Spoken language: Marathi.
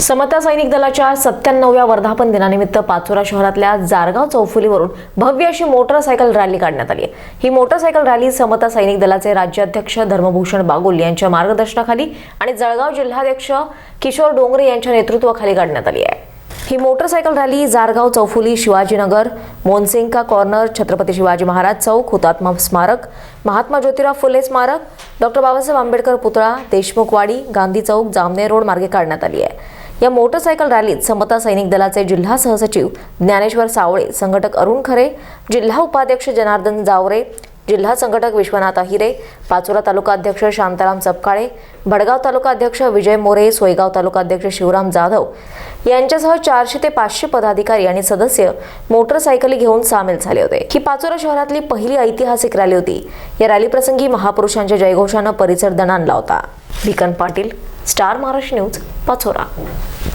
समता सैनिक दलाच्या सत्त्याण्णवव्या वर्धापन दिनानिमित्त पाचोरा शहरातल्या जारगाव चौफुलीवरून भव्य अशी मोटरसायकल रॅली काढण्यात आली आहे. ही मोटरसायकल रॅली समता सैनिक दलाचे राज्याध्यक्ष धर्मभूषण बागुल यांच्या मार्गदर्शनाखाली आणि जळगाव जिल्हाध्यक्ष किशोर डोंगरे यांच्या नेतृत्वाखाली काढण्यात आली आहे ही मोटरसायकल रॅली जारगाव चौफुली शिवाजीनगर मोनसिंका कॉर्नर छत्रपती शिवाजी महाराज चौक हुतात्मा स्मारक महात्मा ज्योतिराव फुले स्मारक डॉक्टर बाबासाहेब आंबेडकर पुतळा देशमुखवाडी गांधी चौक जामनेर रोड मार्गे काढण्यात आली आहे या मोटरसायकल रॅलीत समता सैनिक दलाचे जिल्हा सहसचिव ज्ञानेश्वर सावळे संघटक अरुण खरे जिल्हा उपाध्यक्ष जनार्दन जावरे जिल्हा संघटक विश्वनाथ अहिरे पाचोरा तालुका अध्यक्ष शांताराम चपकाळे भडगाव तालुका अध्यक्ष विजय मोरे सोयगाव तालुका अध्यक्ष शिवराम जाधव यांच्यासह चारशे ते पाचशे पदाधिकारी आणि सदस्य मोटरसायकली घेऊन सामील झाले होते. ही पाचोरा शहरातली पहिली ऐतिहासिक रॅली होती. या रॅलीप्रसंगी महापुरुषांच्या जयघोषानं परिसर दणाणला होता. Bhikan Patil star Maharashtra news Pachora.